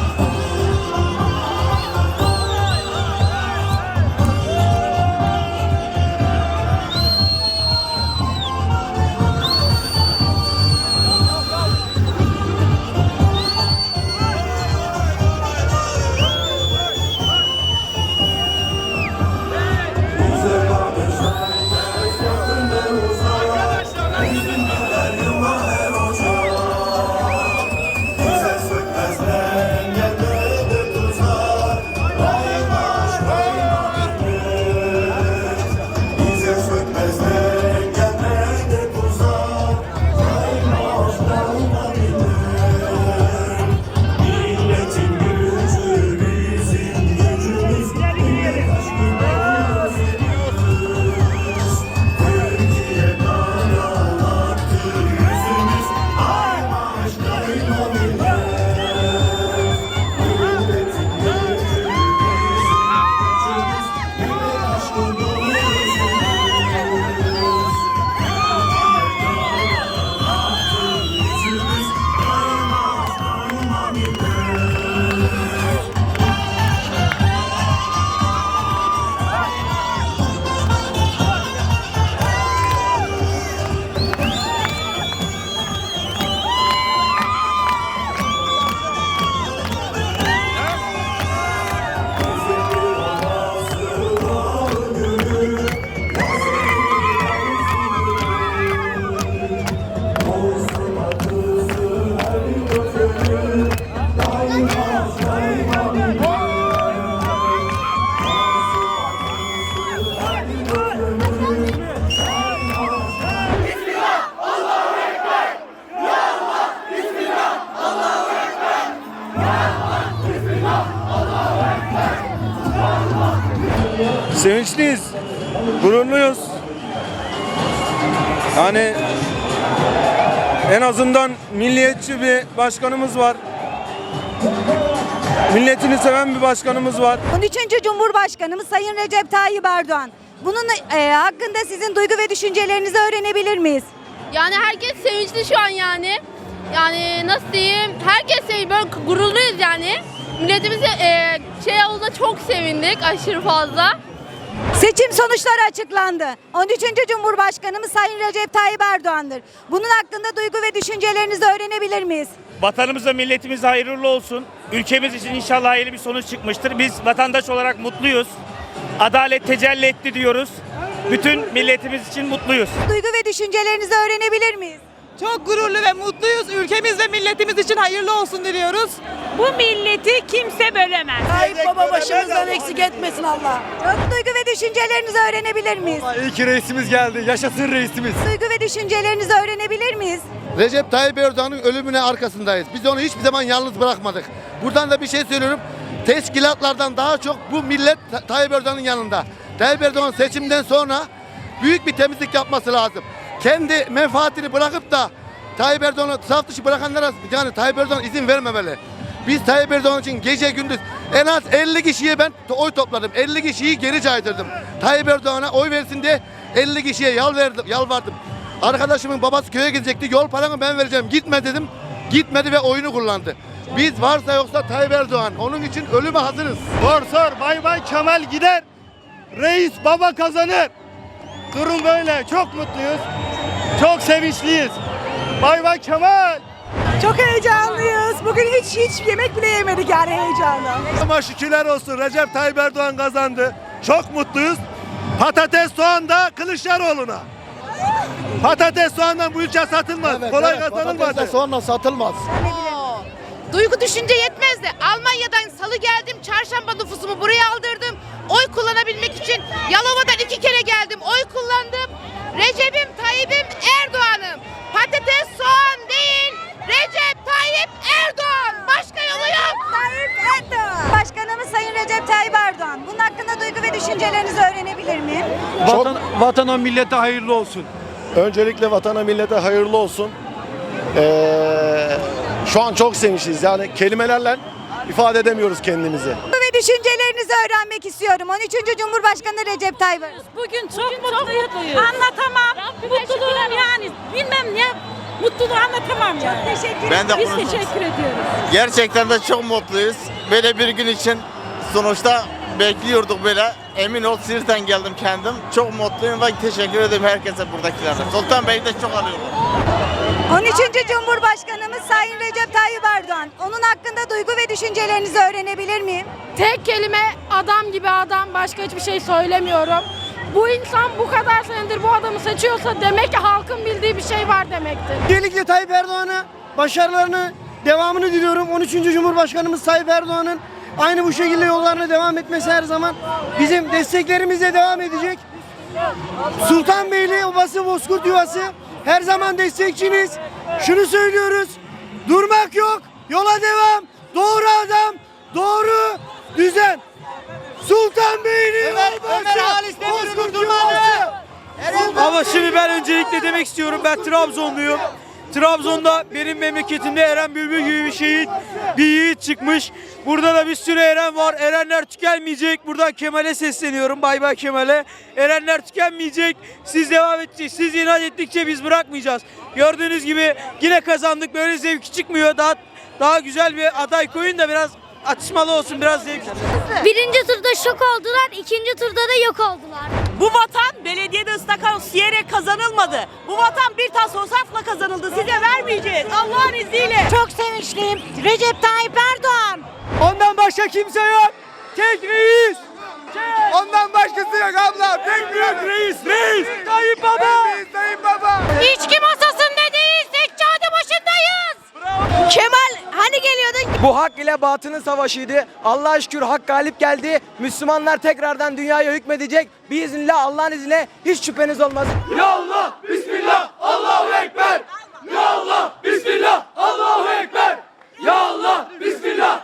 Oh. Sevinçliyiz, gururluyuz. Yani en azından milliyetçi bir başkanımız var. Milletini seven bir başkanımız var. 13. Cumhurbaşkanımız Sayın Recep Tayyip Erdoğan. Bunun e, hakkında sizin duygu ve düşüncelerinizi öğrenebilir miyiz? Yani herkes sevinçli şu an yani. Yani nasıl diyeyim? Herkes sevinç, böyle gururluyuz yani. Milletimize e, şey olduğunda çok sevindik aşırı fazla. Seçim sonuçları açıklandı. 13. Cumhurbaşkanımız Sayın Recep Tayyip Erdoğan'dır. Bunun hakkında duygu ve düşüncelerinizi öğrenebilir miyiz? Vatanımıza, milletimize hayırlı olsun. Ülkemiz için inşallah hayırlı bir sonuç çıkmıştır. Biz vatandaş olarak mutluyuz. Adalet tecelli etti diyoruz. Bütün milletimiz için mutluyuz. Duygu ve düşüncelerinizi öğrenebilir miyiz? Çok gururlu ve mutluyuz. Ülkemiz ve milletimiz için hayırlı olsun diliyoruz. Bu milleti kimse bölemez. Tayyip Baba başımızdan eksik etmesin Allah. Çok duygu düşüncelerinizi öğrenebilir miyiz? İyi ki reisimiz geldi. Yaşasın reisimiz. Duygu ve düşüncelerinizi öğrenebilir miyiz? Recep Tayyip Erdoğan'ın ölümüne arkasındayız. Biz onu hiçbir zaman yalnız bırakmadık. Buradan da bir şey söylüyorum. Teşkilatlardan daha çok bu millet Ta- Tayyip Erdoğan'ın yanında. Tayyip Erdoğan seçimden sonra büyük bir temizlik yapması lazım. Kendi menfaatini bırakıp da Tayyip Erdoğan'ı saf dışı bırakanlara yani Tayyip Erdoğan izin vermemeli. Biz Tayyip Erdoğan için gece gündüz en az 50 kişiye ben oy topladım. 50 kişiyi geri caydırdım. Tayyip Erdoğan'a oy versin diye 50 kişiye yalvardım. yalvardım. Arkadaşımın babası köye gidecekti. Yol paranı ben vereceğim. Gitme dedim. Gitmedi ve oyunu kullandı. Biz varsa yoksa Tayyip Erdoğan. Onun için ölüme hazırız. Sor bay bay Kemal gider. Reis baba kazanır. Durum böyle. Çok mutluyuz. Çok sevinçliyiz. Bay bay Kemal. Çok heyecanlıyız. Bugün hiç hiç yemek bile yemedik yani heyecanla. Ama şükürler olsun Recep Tayyip Erdoğan kazandı. Çok mutluyuz. Patates soğan da Kılıçdaroğlu'na. Patates soğandan bu ülke satılmaz. Kolay kazanılmadı. sonra satılmaz. Duygu düşünce yetmez de Almanya'dan salı geldim çarşamba nüfusumu buraya aldırdım. Oy kullanabilmek için Yalova'dan iki kere geldim oy kullandım. Recep'im Tayyip'im Erdoğan'ım. Patates soğan değil Recep Tayyip Erdoğan. Başka yolu yok. Tayyip Erdoğan. Başkanımız Sayın Recep Tayyip Erdoğan. Bunun hakkında duygu ve düşüncelerinizi öğrenebilir miyim? Vatan, vatana millete hayırlı olsun. Öncelikle vatana millete hayırlı olsun. Ee, şu an çok sevinçliyiz. Yani kelimelerle ifade edemiyoruz kendimizi. Ve düşüncelerinizi öğrenmek istiyorum. 13. Cumhurbaşkanı Recep Tayyip Erdoğan. Bugün çok, mutluyuz. Anlatamam. Mutluluğum yani bilmem ne Mutluluğu anlatamam yani. Teşekkür Ben de Biz teşekkür ediyoruz. Gerçekten de çok mutluyuz. Böyle bir gün için sonuçta bekliyorduk böyle. Emin ol Siirt'ten geldim kendim. Çok mutluyum ve teşekkür ederim herkese buradakilere. Sultan Bey'i de çok alıyorum. 13. Cumhurbaşkanımız Sayın Recep Tayyip Erdoğan. Onun hakkında duygu ve düşüncelerinizi öğrenebilir miyim? Tek kelime adam gibi adam başka hiçbir şey söylemiyorum. Bu insan bu kadar senedir bu adamı seçiyorsa demek ki halkın bildiği bir şey var demektir. Öncelikle Tayyip Erdoğan'a başarılarını, devamını diliyorum. 13. Cumhurbaşkanımız Tayyip Erdoğan'ın aynı bu şekilde yollarına devam etmesi her zaman bizim desteklerimizle devam edecek. Sultanbeyli Obası Bozkurt Yuvası her zaman destekçiniz. Şunu söylüyoruz. Durmak yok. Yola devam. Doğru adam. Doğru düzen. Sultanbeyli Obası Bozkurt Yuvası. Ama şimdi ben öncelikle demek istiyorum ben Trabzonluyum. Trabzon'da benim memleketimde Eren Bülbül gibi bir şehit, bir yiğit çıkmış. Burada da bir sürü Eren var. Erenler tükenmeyecek. Buradan Kemal'e sesleniyorum. Bay bay Kemal'e. Erenler tükenmeyecek. Siz devam edeceksiniz. Siz inat ettikçe biz bırakmayacağız. Gördüğünüz gibi yine kazandık. Böyle zevki çıkmıyor. Daha daha güzel bir aday koyun da biraz atışmalı olsun. Biraz zevk. Birinci turda şok oldular, ikinci turda da yok oldular. Bu vatan belediyede ıstakoz yiyerek kazanılmadı. Bu vatan bir tas safla kazanıldı. Size vermeyeceğiz. Allah'ın izniyle. Çok sevinçliyim. Recep Tayyip Erdoğan. Ondan başka kimse yok. Tek reis. Ondan başkası yok abla. Tek büyük reis. Reis. Tayyip Baba. Tayyip Baba. İçki masasındayız. Seccade başındayız. Kemal hani geliyordun? Bu hak ile batının savaşıydı. Allah'a şükür hak galip geldi. Müslümanlar tekrardan dünyaya hükmedecek. Biiznillah Allah'ın izniyle hiç şüpheniz olmaz. Ya Allah, Bismillah, Allahu Ekber. Ya Allah, Bismillah, Allahu Ekber. Ya Allah, Bismillah,